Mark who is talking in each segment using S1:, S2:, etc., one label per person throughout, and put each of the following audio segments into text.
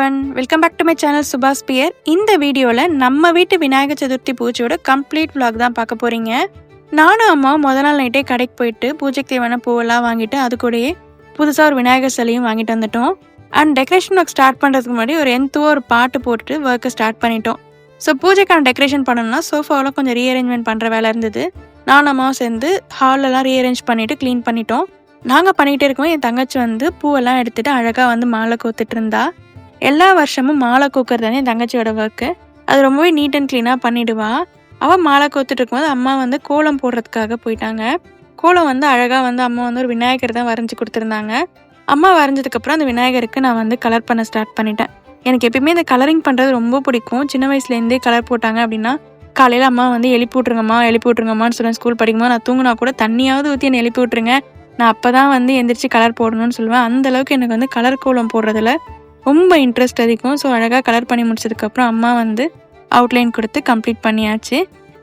S1: One welcome back to my channel சுபாஷ் பியர் இந்த வீடியோவில் நம்ம வீட்டு விநாயகர் சதுர்த்தி பூஜையோட கம்ப்ளீட் விளாக் தான் பார்க்க போகிறீங்க நானும் அம்மா முத நாள் நைட்டே கடைக்கு போயிட்டு பூஜைக்கு தேவையான பூவெல்லாம் வாங்கிட்டு அது கூடயே புதுசாக ஒரு விநாயகர் சிலையும் வாங்கிட்டு வந்துட்டோம். அண்ட் டெக்கரேஷன் ஒர்க் ஸ்டார்ட் பண்ணுறதுக்கு முன்னாடி ஒரு எந்தோ ஒரு பாட்டு போட்டுட்டு ஒர்க்கை ஸ்டார்ட் பண்ணிட்டோம். ஸோ பூஜைக்கான டெக்கரேஷன் பண்ணணும்னா சோஃபாவில் கொஞ்சம் ரீஅரேஞ்ச்மெண்ட் பண்ணுற வேலை இருந்தது. நானும் அம்மாவும் சேர்ந்து ஹாலெல்லாம் ரீஅரேஞ்ச் பண்ணிவிட்டு க்ளீன் பண்ணிட்டோம். நாங்கள் பண்ணிகிட்டே இருக்கோம். என் தங்கச்சி வந்து பூவெல்லாம் எடுத்துகிட்டு அழகாக வந்து மாலை கோத்துட்டு இருந்தா. எல்லா வருஷமும் மாலை கோக்கிறது தானே என் தங்கச்சியோட ஒர்க்கு அது ரொம்பவே நீட் அண்ட் க்ளீனாக பண்ணிடுவா. அவள் மாலை கோத்துட்டு இருக்கும்போது அம்மா வந்து கோலம் போடுறதுக்காக போயிட்டாங்க. கோலம் வந்து அழகாக வந்து அம்மா வந்து ஒரு விநாயகர் தான் வரைஞ்சி கொடுத்துருந்தாங்க. அம்மா வரைஞ்சதுக்கப்புறம் அந்த விநாயகருக்கு நான் வந்து கலர் பண்ண ஸ்டார்ட் பண்ணிட்டேன். எனக்கு எப்பயுமே இந்த கலரிங் பண்ணுறது ரொம்ப பிடிக்கும். சின்ன வயசுலேருந்தே கலர் போட்டாங்க அப்படின்னா காலையில் அம்மா வந்து எழுப்பி விட்ருங்கம்மா எழுப்பி விட்ருங்கம்மான்னு சொல்லுவேன் ஸ்கூல் படிக்கும்போது நான் தூங்கினா கூட தண்ணியாவது ஊற்றி என்னை எழுப்பி விட்ருங்க நான் அப்போ தான் வந்து எந்திரிச்சு கலர் போடணும்னு சொல்லுவேன். அந்த அளவுக்கு எனக்கு வந்து கலர் கோலம் போடுறதுல ரொம்ப இன்ட்ரெஸ்ட் அதிகம். ஸோ அழகாக கலர் பண்ணி முடிச்சதுக்கப்புறம் அம்மா வந்து அவுட்லைன் கொடுத்து கம்ப்ளீட் பண்ணியாச்சு.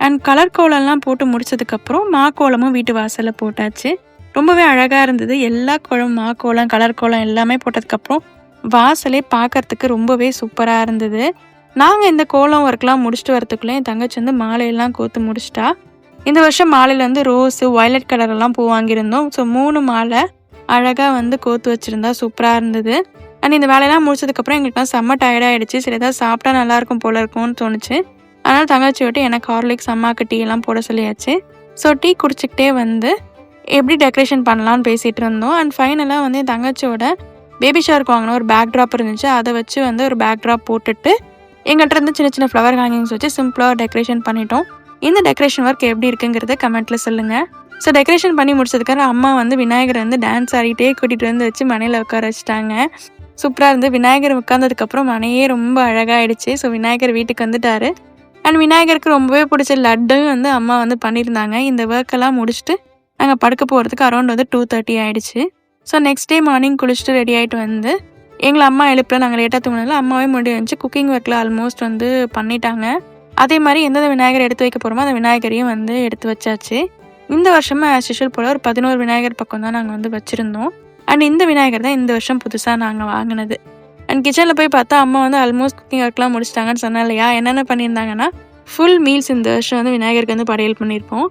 S1: அண்ட் கலர் கோலம்லாம் போட்டு முடிச்சதுக்கப்புறம் மா கோலமும் வீட்டு வாசலில் போட்டாச்சு. ரொம்பவே அழகாக இருந்தது. எல்லா கோலம் மா கோலம் கலர் கோலம் எல்லாமே போட்டதுக்கப்புறம் வாசலே பார்க்கறதுக்கு ரொம்பவே சூப்பராக இருந்தது. நாங்கள் இந்த கோலம் ஒர்க்லாம் முடிச்சுட்டு வரத்துக்குள்ளே என் தங்கச்சி வந்து மாலையெல்லாம் கோத்து முடிச்சிட்டா. இந்த வருஷம் மாலையில் வந்து ரோஸு வயலட் கலரெல்லாம் பூ வாங்கியிருந்தோம். ஸோ மூணு மாலை அழகாக வந்து கோத்து வச்சுருந்தா சூப்பராக இருந்தது. அண்ட் இந்த வேலையெல்லாம் முடிச்சதுக்கப்புறம் எங்களுக்குலாம் செம்ம டயர்டாகிடுச்சு சரி ஏதாவது சாப்பிட்டா நல்லாயிருக்கும் போல இருக்கும்னு தோணுச்சு. அதனால் தங்கச்சி விட்டு எனக்கு ஹார்லிக்ஸ் அம்மாவுக்கு டீ எல்லாம் போட சொல்லியாச்சு. ஸோ டீ குடிச்சிக்கிட்டே வந்து எப்படி டெக்கரேஷன் பண்ணலான்னு பேசிகிட்டு இருந்தோம். அண்ட் ஃபைனலாக வந்து என் தங்கச்சியோட பேபி ஷார்க்கு வாங்கின ஒரு பேக் ட்ராப் இருந்துச்சு. அதை வச்சு வந்து ஒரு பேக் ட்ராப் போட்டுட்டு எங்கள்கிட்ட இருந்து சின்ன சின்ன ஃப்ளவர் ஹேங்கிங்ஸ் வச்சு சிம்பிளாக டெக்கரேஷன் பண்ணிட்டோம். இந்த டெக்கரேஷன் ஒர்க் எப்படி இருக்குங்கிறத கமெண்ட்டில் சொல்லுங்கள் ஸோ டெக்கரேஷன் பண்ணி முடிச்சதுக்கப்புறம் அம்மா வந்து விநாயகர் வந்து டான்ஸ் ஆடிட்டே கூட்டிகிட்டு வந்து வச்சு மனையில் உட்கார வச்சுட்டாங்க. சூப்பராக இருந்து விநாயகர் உட்காந்ததுக்கப்புறம் மனையே ரொம்ப அழகாயிடுச்சு. ஸோ விநாயகர் வீட்டுக்கு வந்துட்டார். அண்ட் விநாயகருக்கு ரொம்பவே பிடிச்ச லட்டும் வந்து அம்மா வந்து பண்ணியிருந்தாங்க. இந்த ஒர்க்கெல்லாம் முடிச்சுட்டு நாங்கள் படுக்க போகிறதுக்கு அரௌண்ட் வந்து டூ தேர்ட்டி ஆயிடுச்சு. ஸோ நெக்ஸ்ட் டே மார்னிங் குளிச்சுட்டு ரெடி ஆகிட்டு வந்து எங்களை அம்மா எழுப்புற நாங்கள் லேட்டாக தூங்கினால அம்மாவே முடி வந்துச்சு. குக்கிங் ஒர்க்கில் ஆல்மோஸ்ட் வந்து பண்ணிட்டாங்க. அதே மாதிரி எந்தெந்த விநாயகர் எடுத்து வைக்க போகிறோமோ அந்த விநாயகரையும் வந்து எடுத்து வச்சாச்சு. இந்த வருஷமும் ஆஸ் யூஷுவல் போல் ஒரு பதினோரு விநாயகர் பக்கம் தான் நாங்கள் வந்து வச்சுருந்தோம். அண்ட் இந்த விநாயகர் தான் இந்த வருஷம் புதுசாக நாங்கள் வாங்கினது. அண்ட் கிச்சனில் போய் பார்த்தா அம்மா வந்து ஆல்மோஸ்ட் குக்கிங் ஒர்க்லாம் முடிச்சிட்டாங்கன்னு சொன்னா இல்லையா? என்னென்ன பண்ணியிருந்தாங்கன்னா ஃபுல் மீல்ஸ் இந்த வருஷம் வந்து விநாயகருக்கு வந்து படையல் பண்ணியிருப்போம்.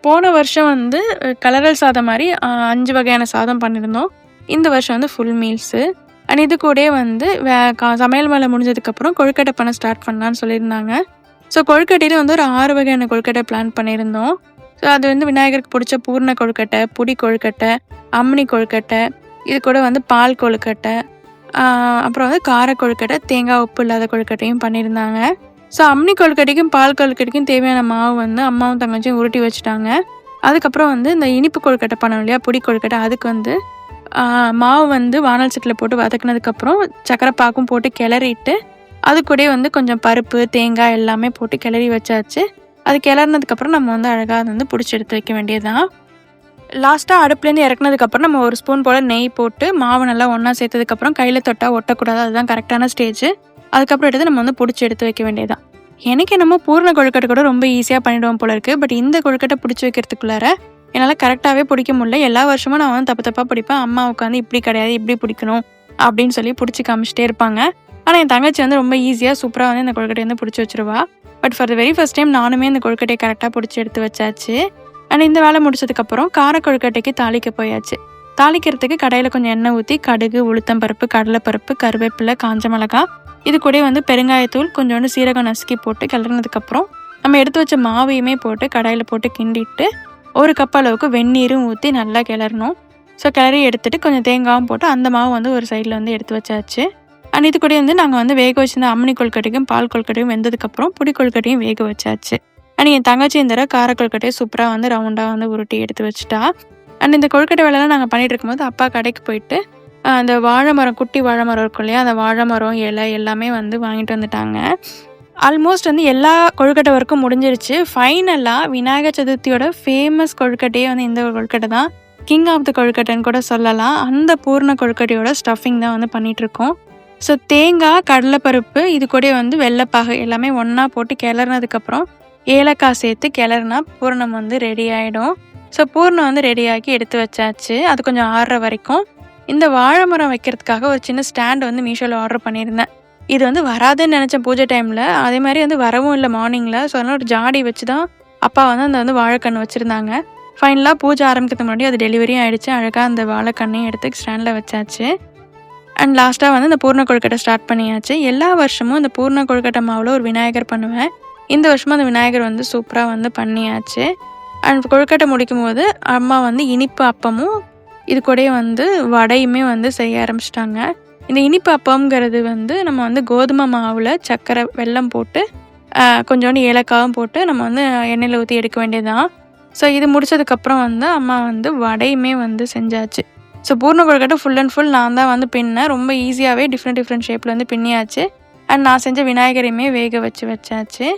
S1: போன வருஷம் வந்து கலரல் சாதம் மாதிரி அஞ்சு வகையான சாதம் பண்ணியிருந்தோம். இந்த வருஷம் வந்து ஃபுல் மீல்ஸு அண்ட் இது கூடயே வந்து வே கா- சமையல் மேலே முடிஞ்சதுக்கப்புறம் கொழுக்கட்டை பண்ண ஸ்டார்ட் பண்ணலான்னு சொல்லியிருந்தாங்க. ஸோ கொழுக்கட்டையில் வந்து ஒரு ஆறு வகையான கொழுக்கட்டை பிளான் பண்ணியிருந்தோம். ஸோ அது வந்து விநாயகருக்கு பிடிச்ச பூர்ண கொழுக்கட்டை புடி கொழுக்கட்டை அம்னி கொழுக்கட்டை இது கூட வந்து பால் கொழுக்கட்டை அப்புறம் வந்து கார கொழுக்கட்டை தேங்காய் உப்பு இல்லாத கொழுக்கட்டையும் பண்ணியிருந்தாங்க. ஸோ அம்னி கொழுக்கட்டைக்கும் பால் கொழுக்கட்டைக்கும் தேவையான மாவு வந்து அம்மாவும் தங்கச்சியும் உருட்டி வச்சுட்டாங்க. அதுக்கப்புறம் வந்து இந்த இனிப்பு கொழுக்கட்டை பண்ணோம் இல்லையா பொடி கொழுக்கட்டை அதுக்கு வந்து மாவு வந்து வானல் சட்டில் போட்டு வதக்குனதுக்கப்புறம் சக்கரை பாக்கும் போட்டு கிளறிட்டு அது கூடயே வந்து கொஞ்சம் பருப்பு தேங்காய் எல்லாமே போட்டு கிளறி வச்சாச்சு. அது கிளறினதுக்கப்புறம் நம்ம வந்து அழகாக அதை வந்து பிடிச்சி எடுத்து வைக்க வேண்டியதுதான். லாஸ்ட்டாக அடுப்புலேருந்து இறக்குனதுக்கப்புறம் நம்ம ஒரு ஸ்பூன் போல் நெய் போட்டு மாவு நல்லா ஒன்றா சேர்த்ததுக்கப்புறம் கையில் தொட்டால் ஒட்டக்கூடாது. அதுதான் கரெக்டான ஸ்டேஜ். அதுக்கப்புறம் எடுத்து நம்ம வந்து பிடிச்சி எடுத்து வைக்க வேண்டியதுதான். எனக்கு என்னமோ பூர்ண கொழுக்கட்டை கூட ரொம்ப ஈஸியாக பண்ணிடுவோம் போல இருக்குது பட் இந்த கொழுக்கட்டை பிடிச்சி வைக்கிறதுக்குள்ளார என்னால் கரெக்டாகவே பிடிக்க முடியல. எல்லா வருஷமும் நான் வந்து தப்பு தப்பாக பிடிப்பேன். அம்மா உட்காந்து இப்படி கிடையாது இப்படி பிடிக்கணும் அப்படின்னு சொல்லி பிடிச்சி காமிச்சிட்டே இருப்பாங்க. ஆனால் என் தங்கச்சி வந்து ரொம்ப ஈஸியாக சூப்பராக வந்து இந்த கொழுக்கட்டை வந்து பிடிச்சி வச்சிருவா. But for the very first time நானுமே இந்த கொழுக்கட்டையை கரெக்டாக பிடிச்சி எடுத்து வச்சாச்சு. அண்ட் இந்த வேலை முடிச்சதுக்கப்புறம் கார கொழுக்கட்டைக்கு தாளிக்க போயாச்சு. தாளிக்கிறதுக்கு கடையில் கொஞ்சம் எண்ணெய் ஊற்றி கடுகு உளுத்தம்பருப்பு கடலைப்பருப்பு கருவேப்பிலை காஞ்ச மிளகா இது கூட வந்து பெருங்காயத்தூள் கொஞ்சோண்டு சீரகம் நசுக்கி போட்டு கிளறினதுக்கப்புறம் நம்ம எடுத்து வச்ச மாவையுமே போட்டு கடாயில் போட்டு கிண்டிட்டு ஒரு கப் அளவுக்கு வெந்நீரும் ஊற்றி நல்லா கிளறணும். ஸோ கிளறி எடுத்துட்டு கொஞ்சம் தேங்காயும் போட்டு அந்த மாவு வந்து ஒரு சைடில் வந்து எடுத்து வச்சாச்சு. அண்ட் இது கூட வந்து நாங்கள் வந்து வேக வச்சிருந்த அம்மனி கொழுக்கட்டைக்கும் பால் கொழுக்கட்டையும் வெந்ததுக்கப்புறம் புடி கொழுக்கட்டையும் வேக வச்சாச்சு. அண்ட் என் தங்கச்சி இந்த கார கொழுக்கட்டையை சூப்பராக வந்து ரவுண்டாக வந்து உருட்டி எடுத்து வச்சுட்டா. அண்ட் இந்த கொழுக்கட்டை வேலைலாம் நாங்கள் பண்ணிட்டு இருக்கும்போது அப்பா கடைக்கு போயிட்டு அந்த வாழை மரம் குட்டி வாழை மரம் இருக்கும் இல்லையா அந்த வாழை மரம் இலை எல்லாமே வந்து வாங்கிட்டு வந்துட்டாங்க. ஆல்மோஸ்ட் வந்து எல்லா கொழுக்கட்டை ஒர்க்கும் முடிஞ்சிருச்சு. ஃபைனலாக விநாயகர் சதுர்த்தியோட ஃபேமஸ் கொழுக்கட்டையே வந்து இந்த கொழுக்கட்டை தான். கிங் ஆஃப் த கொழுக்கட்டைன்னு கூட சொல்லலாம். அந்த பூர்ண கொழுக்கட்டையோட ஸ்டஃபிங் தான் வந்து பண்ணிகிட்ருக்கோம் ஸோ தேங்காய் கடலைப்பருப்பு இது கூட வந்து வெள்ளைப்பாகு எல்லாமே ஒன்றா போட்டு கிளறினதுக்கப்புறம் ஏலக்காய் சேர்த்து கிளறினா பூரணம் வந்து ரெடி ஆகிடும் ஸோ பூர்ணம் வந்து ரெடியாக்கி எடுத்து வச்சாச்சு. அது கொஞ்சம் ஆறுற வரைக்கும். இந்த வாழை மரம் வைக்கிறதுக்காக ஒரு சின்ன ஸ்டாண்ட் வந்து மீஷோவில் ஆர்டர் பண்ணியிருந்தேன். இது வந்து வராதுன்னு நினச்சேன் பூஜை டைமில் அதே மாதிரி வந்து வரவும் இல்லை மார்னிங்கில் ஸோ அதனால் ஒரு ஜாடி வச்சு தான் அப்பா வந்து அந்த வந்து வாழைக்கன்று வச்சுருந்தாங்க. ஃபைனலாக பூஜை ஆரம்பிக்கிறதுக்கு முன்னாடி அது டெலிவரியும் ஆகிடுச்சு அழகாக அந்த வாழைக்கண்ணையும் எடுத்து ஸ்டாண்டில் வச்சாச்சு. அண்ட் லாஸ்ட்டாக வந்து இந்த பூர்ண கொழுக்கட்டை ஸ்டார்ட் பண்ணியாச்சு. எல்லா வருஷமும் இந்த பூர்ண கொழுக்கட்டை மாவில் ஒரு விநாயகர் பண்ணுவேன். இந்த வருஷமும் அந்த விநாயகர் வந்து சூப்பராக வந்து பண்ணியாச்சு. அண்ட் கொழுக்கட்டை முடிக்கும் போது அம்மா வந்து இனிப்பு அப்பமும் இது கூடயே வந்து வடையுமே வந்து செய்ய ஆரம்பிச்சிட்டாங்க. இந்த இனிப்பு அப்பம்ங்கிறது வந்து நம்ம வந்து கோதுமை மாவில் சர்க்கரை வெல்லம் போட்டு கொஞ்சோண்டு ஏலக்காவும் போட்டு நம்ம வந்து எண்ணெயில் ஊற்றி எடுக்க வேண்டியதுதான். ஸோ இது முடிச்சதுக்கப்புறம் வந்து அம்மா வந்து வடையுமே வந்து செஞ்சாச்சு. ஸோ பூர்ண கொழுக்கட்டை ஃபுல் அண்ட் ஃபுல் நான் தான் வந்து பின்னேன் ரொம்ப ஈஸியாகவே டிஃப்ரெண்ட் டிஃப்ரெண்ட் ஷேப்பில் வந்து பின்னியாச்சு. அண்ட் நான் செஞ்ச விநாயகரையுமே வேக வச்சு வச்சாச்சு.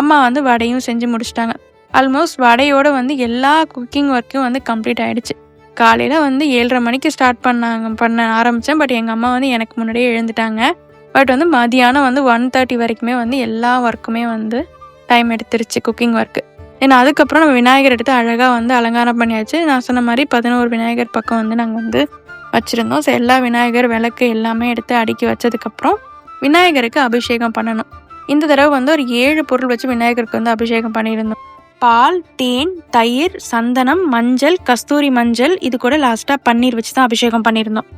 S1: அம்மா வந்து வடையும் செஞ்சு முடிச்சிட்டாங்க. ஆல்மோஸ்ட் வடையோடு வந்து எல்லா குக்கிங் ஒர்க்கும் வந்து கம்ப்ளீட் ஆகிடுச்சு காலையில் வந்து ஏழரை மணிக்கு ஸ்டார்ட் பண்ணாங்க பண்ண ஆரம்பித்தேன் பட் எங்கள் அம்மா வந்து எனக்கு முன்னாடியே எழுந்துட்டாங்க. பட் வந்து மதியானம் வந்து ஒன் தேர்ட்டி வரைக்குமே வந்து எல்லா ஒர்க்குமே வந்து டைம் எடுத்துருச்சு குக்கிங் ஒர்க்கு ஏன்னா அதுக்கப்புறம் நம்ம விநாயகர் எடுத்து அழகாக வந்து அலங்காரம் பண்ணியாச்சு. நான் சொன்ன மாதிரி பதினோரு விநாயகர் பக்கம் வந்து நாங்கள் வந்து வச்சுருந்தோம். ஸோ எல்லா விநாயகர் விளக்கு எல்லாமே எடுத்து அடுக்கி வச்சதுக்கப்புறம் விநாயகருக்கு அபிஷேகம் பண்ணணும். இந்த தடவை வந்து ஒரு ஏழு பொருள் வச்சு விநாயகருக்கு வந்து அபிஷேகம் பண்ணியிருந்தோம். பால் தேன் தயிர் சந்தனம் மஞ்சள் கஸ்தூரி மஞ்சள் இது கூட லாஸ்ட்டாக பன்னீர் வச்சு தான் அபிஷேகம் பண்ணியிருந்தோம்.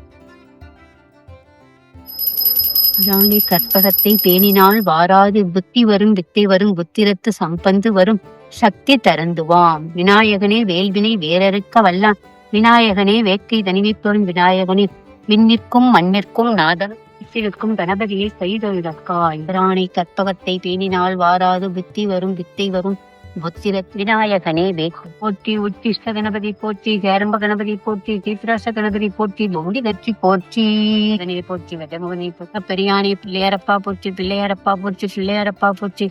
S2: ஜானி கற்பகத்தை பேணினால் வாராது புத்தி வரும் வித்தை வரும் புத்திரத்து சம்பந்து வரும் சக்தி தரந்துவாம். விநாயகனே வேல்வினை வேறறுக்க வல்லான். விநாயகனே வேட்கை தனிவிப்பொருள் விநாயகனே விண்ணிற்கும் மண்ணிற்கும் நாதன் வித்திருக்கும் கணபதியை செய்தொழிலக்காய் ராணி கற்பகத்தை பேணினால் வாராது வித்தி வரும் வித்தை வரும். புத்திர விநாயகனே வேகம். போற்றி உச்சிஷ்ட கணபதி போற்றி கேரம்ப கணபதி போற்றி தீபிராச கணபதி போற்றி பௌடி கட்சி போற்றி. இதனை போற்றி வெதமுகனை போற்றி பெரியானே பிள்ளையாரப்பா போற்றி பிள்ளையாரப்பா போற்றி பிள்ளையாரப்பா போற்றி.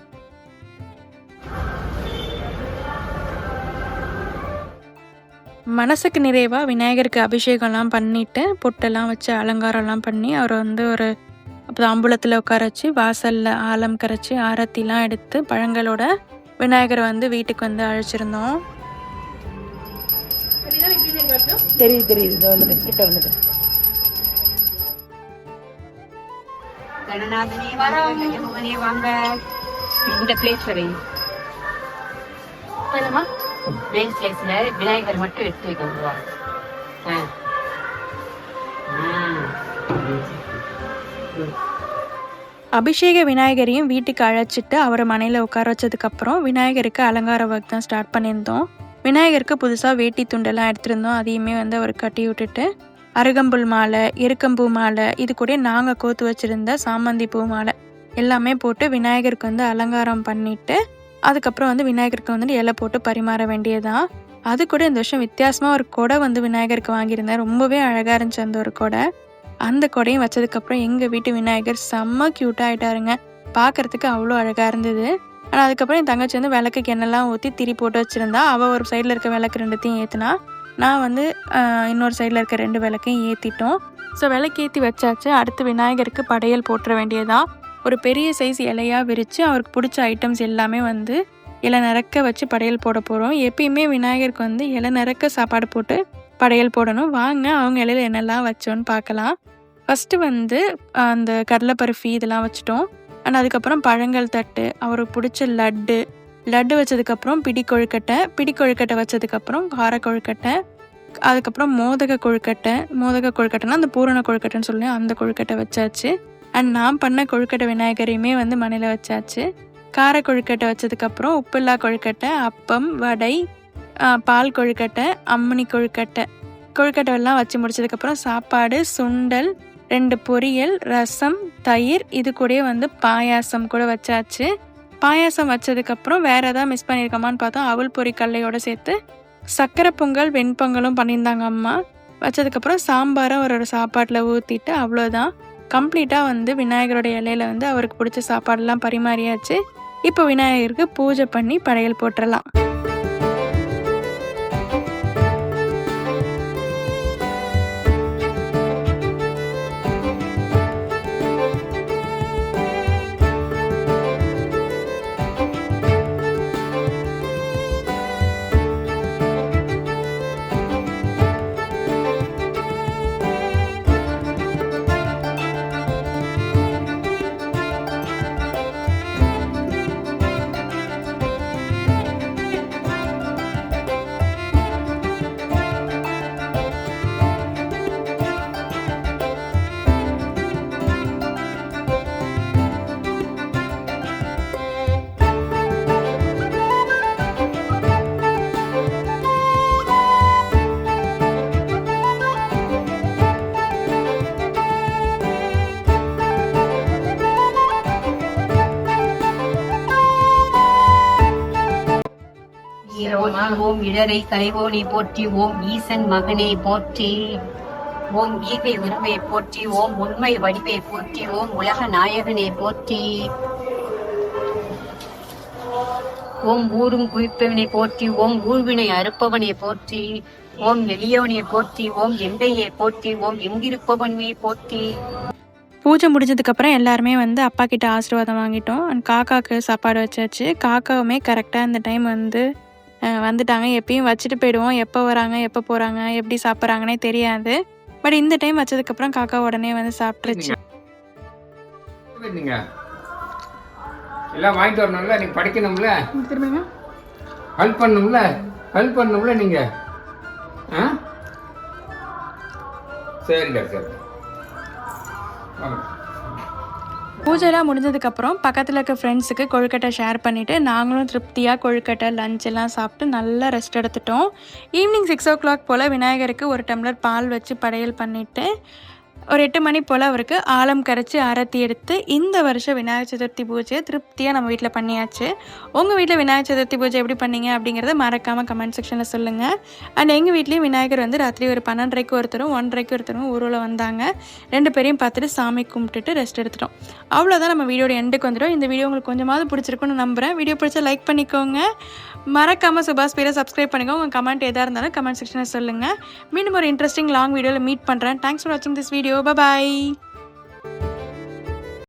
S1: மனசுக்கு நிறைவாக விநாயகருக்கு அபிஷேகம்லாம் பண்ணிவிட்டு பொட்டெல்லாம் வச்சு அலங்காரம்லாம் பண்ணி அவரை வந்து ஒரு தாம்பூலத்தில் உட்கார வச்சு வாசலில் ஆலம் கரைச்சி ஆரத்திலாம் எடுத்து பழங்களோட விநாயகரை வந்து வீட்டுக்கு வந்து அழைச்சிருந்தோம்.
S2: தெரியுது தெரியுது. இதோ வந்துட்டு கிட்ட வந்துட்டு. கணநாதனே வாங்க இந்த பிளேஸ் வரை பிளேஸ் விநாயகர் மட்டும் எடுத்து வைக்க விடுவாங்க. ஆ.
S1: அபிஷேக விநாயகரையும் வீட்டுக்கு அழைச்சிட்டு அவரை மனையில் உட்கார வச்சதுக்கப்புறம் விநாயகருக்கு அலங்கார ஒர்க் தான் ஸ்டார்ட் பண்ணியிருந்தோம். விநாயகருக்கு புதுசாக வேட்டி துண்டெல்லாம் எடுத்திருந்தோம். அதையுமே வந்து அவர் கட்டி விட்டுட்டு அருகம்புல் மாலை எருக்கம்பூ மாலை இது கூட நாங்கள் கோத்து வச்சுருந்த சாமந்தி பூ மாலை எல்லாமே போட்டு விநாயகருக்கு வந்து அலங்காரம் பண்ணிட்டு அதுக்கப்புறம் வந்து விநாயகருக்கு வந்துட்டு இலை போட்டு பரிமாற வேண்டியதான் அது கூட இந்த வருஷம் வித்தியாசமாக ஒரு கொடை வந்து விநாயகருக்கு வாங்கியிருந்தேன். ரொம்பவே அழகாக இருந்துச்சு அந்த ஒரு கொடை. அந்த கொடையும் வச்சதுக்கப்புறம் எங்கள் வீட்டு விநாயகர் செம்ம க்யூட்டாக ஆகிட்டாருங்க பார்க்குறதுக்கு அவ்வளோ அழகாக இருந்தது. ஆனால் அதுக்கப்புறம் என் தங்கச்சி வந்து விளக்குக்கு எண்ணெய்லாம் ஊற்றி திரி போட்டு வச்சுருந்தா அவள் ஒரு சைடில் இருக்க விளக்கு ரெண்டுத்தையும் ஏற்றினா நான் வந்து இன்னொரு சைடில் இருக்க ரெண்டு விளக்கையும் ஏற்றிட்டோம் ஸோ விளக்கு ஏற்றி வச்சாச்சு. அடுத்து விநாயகருக்கு படையல் போட்டுற வேண்டியதான் ஒரு பெரிய சைஸ் இலையாக விரித்து அவருக்கு பிடிச்ச ஐட்டம்ஸ் எல்லாமே வந்து இலை நிறக்க வச்சு படையல் போட போகிறோம் எப்பயுமே விநாயகருக்கு வந்து இலை நிறக்க சாப்பாடு போட்டு படையல் போடணும். வாங்க அவங்க இலையில் என்னெல்லாம் வச்சோன்னு பார்க்கலாம். ஃபஸ்ட்டு வந்து அந்த கடலைப்பருப்பி இதெல்லாம் வச்சுட்டோம். அண்ட் அதுக்கப்புறம் பழங்கள் தட்டு அவருக்கு பிடிச்ச லட்டு. லட்டு வச்சதுக்கப்புறம் பிடி கொழுக்கட்டை பிடி கொழுக்கட்டை வச்சதுக்கப்புறம் கார கொழுக்கட்டை அதுக்கப்புறம் மோதக கொழுக்கட்டை மோதக கொழுக்கட்டைனா அந்த பூரண கொழுக்கட்டைன்னு சொல்லி அந்த கொழுக்கட்டை வச்சாச்சு. அண்ட் நான் பண்ண கொழுக்கட்டை விநாயகரையுமே வந்து மனையில் வச்சாச்சு. கார கொழுக்கட்டை வச்சதுக்கப்புறம் உப்பில்லா கொழுக்கட்டை அப்பம் வடை பால் கொழுக்கட்டை அம்மணி கொழுக்கட்டை. கொழுக்கட்டை எல்லாம் வச்சு முடிச்சதுக்கப்புறம் சாப்பாடு சுண்டல் ரெண்டு பொரியல் ரசம் தயிர் இது கூடயே வந்து பாயாசம் கூட வச்சாச்சு. பாயாசம் வச்சதுக்கப்புறம் வேற ஏதாவது மிஸ் பண்ணியிருக்கோமான்னு பார்த்தோம். அவல் பொரி கடலையோட சேர்த்து சக்கரை பொங்கல் வெண்பொங்கலும் பண்ணியிருந்தாங்க அம்மா. வச்சதுக்கப்புறம் சாம்பாரை அவரோட சாப்பாட்டில் ஊற்றிட்டு அவ்வளோதான் கம்ப்ளீட்டாக வந்து விநாயகரோட இலையில வந்து அவருக்கு பிடிச்ச சாப்பாடெல்லாம் பரிமாறியாச்சு. இப்போ விநாயகருக்கு பூஜை பண்ணி படையல் போட்டுடலாம்
S2: இடரை கலைவோனை போற்றி ஓம் ஈசன் மகனை போற்றி. ஓம் கீதை உரிமை போற்றி ஓம் உண்மை வடிவை போற்றி ஓம் உலக நாயகனை போற்றி. ஓம் ஊரும் குவிப்பவனை போற்றி ஓம் ஊழ்வினை அறுப்பவனை போற்றி. ஓம் எளியவனை போற்றி ஓம் எந்தையை போற்றி ஓம் எங்கிருப்பவனை போற்றி.
S1: பூஜை முடிஞ்சதுக்கப்புறம் எல்லாருமே வந்து அப்பா கிட்ட ஆசீர்வாதம் வாங்கிட்டோம். அண்ட் காக்காவுக்கு சாப்பாடு வச்சாச்சு. காக்காவுமே கரெக்டாக இந்த டைம் வந்து வந்துட்டாங்க. எப்பயும் வச்சுட்டு போயிடுவோம். எப்போ வராங்க எப்போ போகிறாங்க எப்படி சாப்பிட்றாங்கன்னே தெரியாது. பட் இந்த டைம் வச்சதுக்கப்புறம் காக்கா உடனே வந்து சாப்பிட்ருச்சு
S3: நீங்க எல்லாம் வாங்கிட்டு வரணும்ல? நீங்க படிக்கணும்ல? ஹெல்ப் பண்ணணும்ல ஹெல்ப் பண்ணணும்ல நீங்க? ஆ? சரிங்க சரி
S1: பூஜைலாம் முடிஞ்சதுக்கப்புறம் பக்கத்தில் இருக்க ஃப்ரெண்ட்ஸுக்கு கொழுக்கட்டை ஷேர் பண்ணிவிட்டு நாங்களும் திருப்தியாக கொழுக்கட்டை லஞ்ச் எல்லாம் சாப்பிட்டு நல்லா ரெஸ்ட் எடுத்துட்டோம். ஈவினிங் சிக்ஸ் ஓ கிளாக் போல் விநாயகருக்கு ஒரு டம்ளர் பால் வச்சு படையல் பண்ணிவிட்டு ஒரு எட்டு மணி போல் அவருக்கு ஆழம் கரைச்சி ஆரத்தி எடுத்து இந்த வருஷம் விநாயகர் சதுர்த்தி பூஜையை திருப்தியாக நம்ம வீட்டில் பண்ணியாச்சு. உங்கள் வீட்டில் விநாயகர் சதுர்த்தி பூஜை எப்படி பண்ணீங்க அப்படிங்கிறத மறக்காமல் கமெண்ட் செக்ஷனில் சொல்லுங்கள் அண்ட் எங்கள் வீட்லேயும் விநாயகர் வந்து ராத்திரி ஒரு பன்னெண்டரைக்கு ஒருத்தரும் ஒன்றரைக்கு ஒருத்தரும் ஊரில் வந்தாங்க. ரெண்டு பேரையும் பார்த்துட்டு சாமி கும்பிட்டுட்டு ரெஸ்ட் எடுத்துட்டோம். அவ்வளோதான் நம்ம வீடியோட எண்டுக்கு வந்துடும். இந்த வீடியோ உங்களுக்கு கொஞ்சமாவது பிடிச்சிருக்குன்னு நம்புகிறேன் வீடியோ பிடிச்சா லைக் பண்ணிக்கோங்க. மறக்காமல் சுபாஷ் பேரை சப்ஸ்கிரைப் பண்ணிக்கோங்க. உங்கள் கமெண்ட் எதாக இருந்தாலும் கமெண்ட் செக்ஷனில் சொல்லுங்கள் மீண்டும் ஒரு இன்ட்ரெஸ்டிங் லாங் வீடியோவில் மீட் பண்ணுறேன் தேங்க்ஸ் ஃபார் வாட்சிங் திஸ் வீடியோ Bye bye.